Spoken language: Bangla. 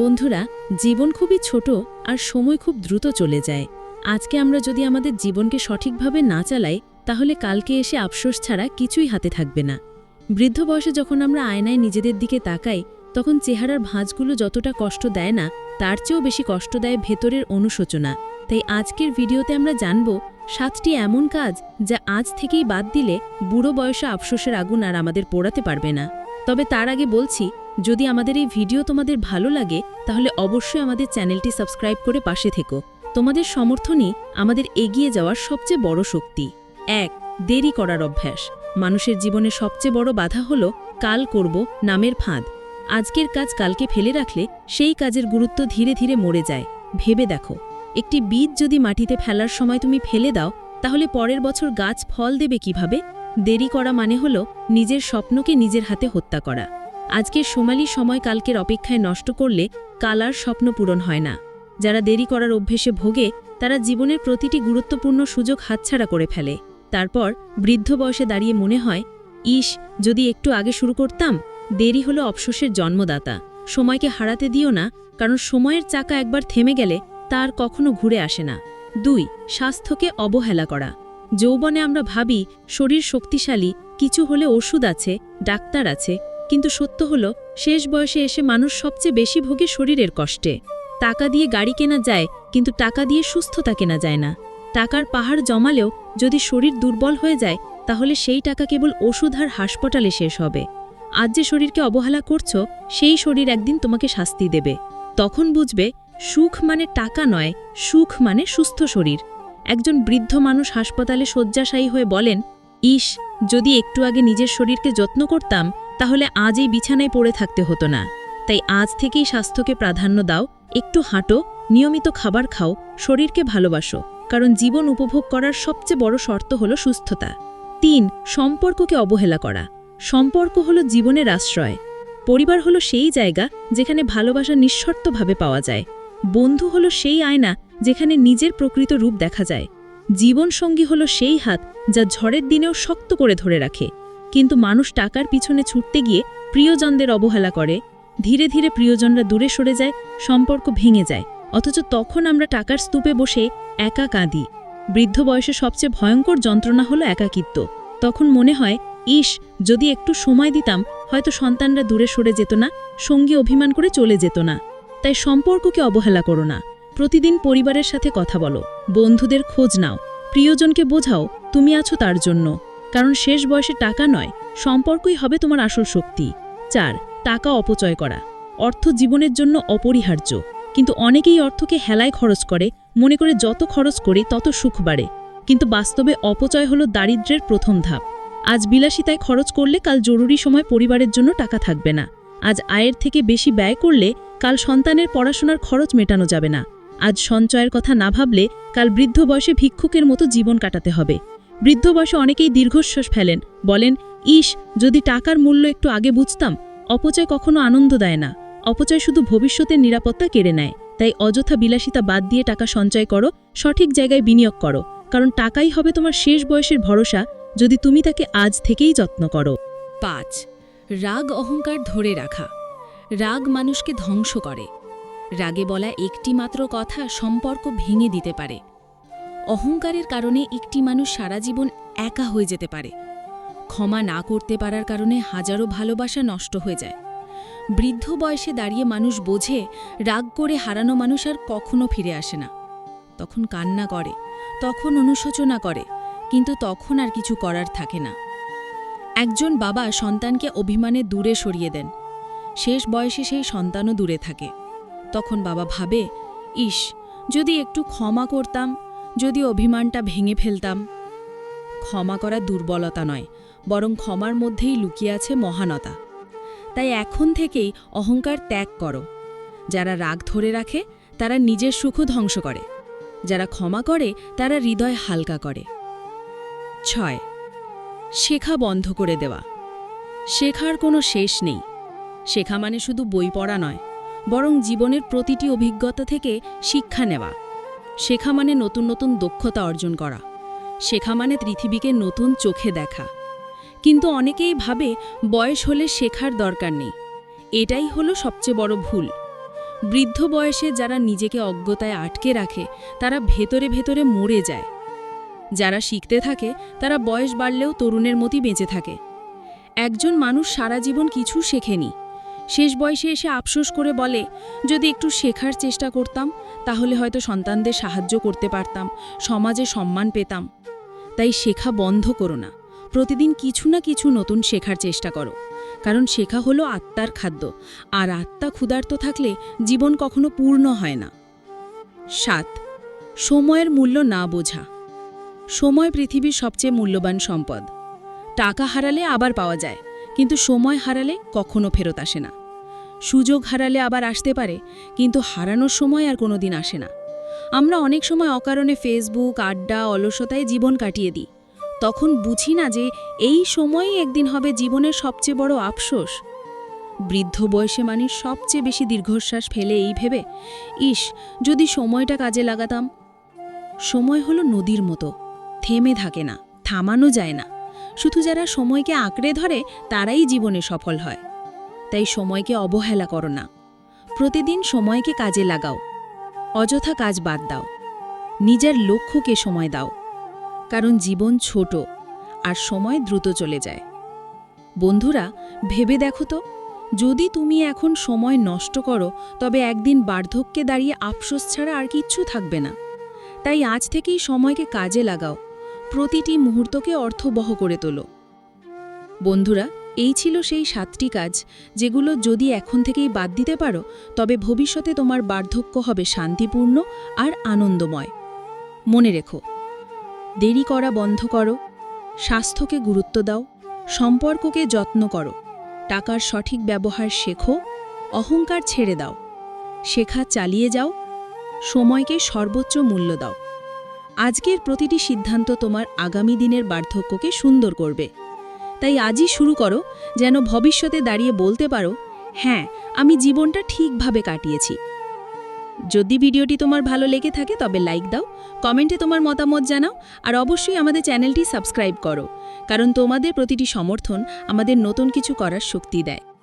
বন্ধুরা, জীবন খুবই ছোট আর সময় খুব দ্রুত চলে যায়। আজকে আমরা যদি আমাদের জীবনকে সঠিকভাবে না চালাই, তাহলে কালকে এসে আফসোস ছাড়া কিছুই হাতে থাকবে না। বৃদ্ধ বয়সে যখন আমরা আয়নায় নিজেদের দিকে তাকাই, তখন চেহারার ভাঁজগুলো যতটা কষ্ট দেয় না, তার চেয়েও বেশি কষ্ট দেয় ভেতরের অনুশোচনা। তাই আজকের ভিডিওতে আমরা জানব, সাতটি এমন কাজ যা আজ থেকেই বাদ দিলে বুড়ো বয়সে আফসোসের আগুন আর আমাদের পোড়াতে পারবে না। তবে তার আগে বলছি যদি আমাদের এই ভিডিও তোমাদের ভালো লাগে, তাহলে অবশ্যই আমাদের চ্যানেলটি সাবস্ক্রাইব করে পাশে থেকো। তোমাদের সমর্থনই আমাদের এগিয়ে যাওয়ার সবচেয়ে বড় শক্তি। এক, দেরি করার অভ্যাস। মানুষের জীবনে সবচেয়ে বড় বাধা হল, কাল করব নামের ফাঁদ। আজকের কাজ কালকে ফেলে রাখলে সেই কাজের গুরুত্ব ধীরে ধীরে মরে যায়। ভেবে দেখো, একটি বীজ যদি মাটিতে ফেলার সময় তুমি ফেলে দাও, তাহলে পরের বছর গাছ ফল দেবে কীভাবে? দেরি করা মানে হল নিজের স্বপ্নকে নিজের হাতে হত্যা করা। আজকের সোমালি সময় কালকের অপেক্ষায় নষ্ট করলে কাল আর স্বপ্ন পূরণ হয় না। যারা দেরি করার অভ্যেসে ভোগে, তারা জীবনের প্রতিটি গুরুত্বপূর্ণ সুযোগ হাতছাড়া করে ফেলে। তারপর বৃদ্ধ বয়সে দাঁড়িয়ে মনে হয়, ইস, যদি একটু আগে শুরু করতাম, দেরি হলো অবসোসের জন্মদাতা। সময়কে হারাতে দিও না, কারণ সময়ের চাকা একবার থেমে গেলে তার কখনো ঘুরে আসে না। দুই, স্বাস্থ্যকে অবহেলা করা। যৌবনে আমরা ভাবি, শরীর শক্তিশালী, কিছু হলে ওষুধ আছে, ডাক্তার আছে কিন্তু সত্য হলো, শেষ বয়সে এসে মানুষ সবচেয়ে বেশি ভোগে শরীরের কষ্টে। টাকা দিয়ে গাড়ি কেনা যায়, কিন্তু টাকা দিয়ে সুস্থতা কেনা যায় না। টাকার পাহাড় জমালেও যদি শরীর দুর্বল হয়ে যায়, তাহলে সেই টাকা কেবল ওষুধ আর হাসপাতালে শেষ হবে। আজ যে শরীরকে অবহেলা করছ, সেই শরীর একদিন তোমাকে শাস্তি দেবে। তখন বুঝবে, সুখ মানে টাকা নয়, সুখ মানে সুস্থ শরীর। একজন বৃদ্ধ মানুষ হাসপাতালে শয্যাশায়ী হয়ে বলেন, ইস, যদি একটু আগে নিজের শরীরকে যত্ন করতাম তাহলে আজ এই বিছানায় পড়ে থাকতে হতো না। তাই আজ থেকেই স্বাস্থ্যকে প্রাধান্য দাও, একটু হাঁটো, নিয়মিত খাবার খাও, শরীরকে ভালোবাসো, কারণ জীবন উপভোগ করার সবচেয়ে বড় শর্ত হল সুস্থতা। তিন, সম্পর্ককে অবহেলা করা। সম্পর্ক হলো জীবনের আশ্রয়। পরিবার হলো সেই জায়গা যেখানে ভালোবাসা নিঃশর্তভাবে পাওয়া যায়। বন্ধু হলো সেই আয়না যেখানে নিজের প্রকৃত রূপ দেখা যায়। জীবনসঙ্গী হলো সেই হাত যা ঝড়ের দিনেও শক্ত করে ধরে রাখে। কিন্তু মানুষ টাকার পিছনে ছুটতে গিয়ে প্রিয়জনদের অবহেলা করে। ধীরে ধীরে প্রিয়জনরা দূরে সরে যায়, সম্পর্ক ভেঙে যায়। অথচ তখন আমরা টাকার স্তূপে বসে একা কাঁদি। বৃদ্ধ বয়সে সবচেয়ে ভয়ঙ্কর যন্ত্রণা হলো একাকিত্ব। তখন মনে হয়, ইস, যদি একটু সময় দিতাম, হয়তো সন্তানরা দূরে সরে যেত না, সঙ্গী অভিমান করে চলে যেত না। তাই সম্পর্ককে অবহেলা করো না। প্রতিদিন পরিবারের সাথে কথা বলো। বন্ধুদের খোঁজ নাও। প্রিয়জনকে বোঝাও, তুমি আছো তার জন্য। কারণ শেষ বয়সে টাকা নয়, সম্পর্কই হবে তোমার আসল শক্তি। চার, টাকা অপচয় করা। অর্থ জীবনের জন্য অপরিহার্য। কিন্তু অনেকেই অর্থকে হেলায় খরচ করে, মনে করে যত খরচ করি তত সুখ বাড়ে। কিন্তু বাস্তবে অপচয় হলো দারিদ্র্যের প্রথম ধাপ। আজ বিলাসিতায় খরচ করলে কাল জরুরি সময় পরিবারের জন্য টাকা থাকবে না। আজ আয়ের থেকে বেশি ব্যয় করলে কাল সন্তানের পড়াশোনার খরচ মেটানো যাবে না। আজ সঞ্চয়ের কথা না ভাবলে কাল বৃদ্ধ বয়সে ভিক্ষুকের মতো জীবন কাটাতে হবে। বৃদ্ধ বয়সে অনেকেই দীর্ঘশ্বাস ফেলেন। বলেন ইস যদি টাকার মূল্য একটু আগে বুঝতাম, অপচয় কখনো আনন্দ দেয় না। অপচয় শুধু ভবিষ্যতের নিরাপত্তা কেড়ে নেয়। তাই অযথা বিলাসিতা বাদ দিয়ে টাকা সঞ্চয় করো, সঠিক জায়গায় বিনিয়োগ করো। কারণ টাকাই হবে তোমার শেষ বয়সের ভরসা, যদি তুমি তাকে আজ থেকেই যত্ন করো। পাঁচ, রাগ অহংকার ধরে রাখা। রাগ মানুষকে ধ্বংস করে। রাগে বলা একটি মাত্র কথা সম্পর্ক ভেঙে দিতে পারে। অহংকারের কারণে একটি মানুষ সারা জীবন একা হয়ে যেতে পারে। ক্ষমা না করতে পারার কারণে হাজারো ভালোবাসা নষ্ট হয়ে যায়। বৃদ্ধ বয়সে দাঁড়িয়ে মানুষ বোঝে, রাগ করে হারানো মানুষ আর কখনো ফিরে আসে না। তখন কান্না করে, তখন অনুশোচনা করে, কিন্তু তখন আর কিছু করার থাকে না। একজন বাবা সন্তানকে অভিমানে দূরে সরিয়ে দেন। শেষ বয়সে সেই সন্তানও দূরে থাকে। তখন বাবা ভাবে, ইস, যদি একটু ক্ষমা করতাম যদি অভিমানটা ভেঙে ফেলতাম। ক্ষমা করা দুর্বলতা নয়, বরং ক্ষমার মধ্যেই লুকিয়ে আছে মহানতা। তাই এখন থেকেই অহংকার ত্যাগ করো। যারা রাগ ধরে রাখে, তারা নিজের সুখ ধ্বংস করে। যারা ক্ষমা করে, তারা হৃদয় হালকা করে। ছয়, শেখা বন্ধ করে দেওয়া। শেখার কোনো শেষ নেই। শেখা মানে শুধু বই পড়া নয়, বরং জীবনের প্রতিটি অভিজ্ঞতা থেকে শিক্ষা নেওয়া। শেখা মানে নতুন নতুন দক্ষতা অর্জন করা। শেখা মানে পৃথিবীকে নতুন চোখে দেখা। কিন্তু অনেকেই ভাবে বয়স হলে শেখার দরকার নেই। এটাই হলো সবচেয়ে বড় ভুল। বৃদ্ধ বয়সে যারা নিজেকে অজ্ঞতায় আটকে রাখে, তারা ভেতরে ভেতরে মরে যায়। যারা শিখতে থাকে, তারা বয়স বাড়লেও তরুণের মতোই বেঁচে থাকে। একজন মানুষ সারা জীবন কিছু শেখেনি। শেষ বয়সে এসে আফসোস করে বলে, যদি একটু শেখার চেষ্টা করতাম, তাহলে হয়তো সন্তানদের সাহায্য করতে পারতাম, সমাজে সম্মান পেতাম। তাই শেখা বন্ধ করো না। প্রতিদিন কিছু না কিছু নতুন শেখার চেষ্টা করো। কারণ শেখা হলো আত্মার খাদ্য, আর আত্মা ক্ষুধার্ত থাকলে জীবন কখনো পূর্ণ হয় না। সাত, সময়ের মূল্য না বোঝা। সময় পৃথিবীর সবচেয়ে মূল্যবান সম্পদ। টাকা হারালে আবার পাওয়া যায়। কিন্তু সময় হারালে কখনো ফেরত আসে না। সুযোগ হারালে আবার আসতে পারে, কিন্তু হারানোর সময় আর কোনো দিন আসে না। আমরা অনেক সময় অকারণে ফেসবুক আড্ডা, অলসতায় জীবন কাটিয়ে দিই। তখন বুঝি না যে এই সময়ই একদিন হবে জীবনের সবচেয়ে বড় আফসোস। বৃদ্ধ বয়সে মানুষ সবচেয়ে বেশি দীর্ঘশ্বাস ফেলে এই ভেবে, ইস, যদি সময়টা কাজে লাগাতাম। সময় হলো নদীর মতো, থেমে থাকে না, থামানো যায় না। শুধু যারা সময়কে আঁকড়ে ধরে, তারাই জীবনে সফল হয়। তাই সময়কে অবহেলা করো না। প্রতিদিন সময়কে কাজে লাগাও। অযথা কাজ বাদ দাও। নিজের লক্ষ্যকে সময় দাও। কারণ জীবন ছোট, আর সময় দ্রুত চলে যায়। বন্ধুরা, ভেবে দেখো তো, যদি তুমি এখন সময় নষ্ট করো, তবে একদিন বার্ধক্যে দাঁড়িয়ে আফসোস ছাড়া আর কিচ্ছু থাকবে না। তাই আজ থেকেই সময়কে কাজে লাগাও। প্রতিটি মুহূর্তকে অর্থবহ করে তোলো। বন্ধুরা, এই ছিল সেই সাতটি কাজ যেগুলো যদি এখন থেকেই বাদ দিতে পারো, তবে ভবিষ্যতে তোমার বার্ধক্য হবে শান্তিপূর্ণ আর আনন্দময়। মনে রেখো, দেরি করা বন্ধ করো, স্বাস্থ্যকে গুরুত্ব দাও, সম্পর্ককে যত্ন করো, টাকার সঠিক ব্যবহার শেখো, অহংকার ছেড়ে দাও, শেখা চালিয়ে যাও, সময়কে সর্বোচ্চ মূল্য দাও। আজকের প্রতিটি সিদ্ধান্ত তোমার আগামী দিনের বার্ধক্যকে সুন্দর করবে। তাই আজই শুরু করো, যেন ভবিষ্যতে দাঁড়িয়ে বলতে পারো হ্যাঁ আমি জীবনটা ঠিকভাবে কাটিয়েছি। যদি ভিডিওটি তোমার ভালো লেগে থাকে, তবে লাইক দাও, কমেন্টে তোমার মতামত জানাও, আর অবশ্যই আমাদের চ্যানেলটি সাবস্ক্রাইব করো, কারণ তোমাদের প্রতিটি সমর্থন আমাদের নতুন কিছু করার শক্তি দেয়।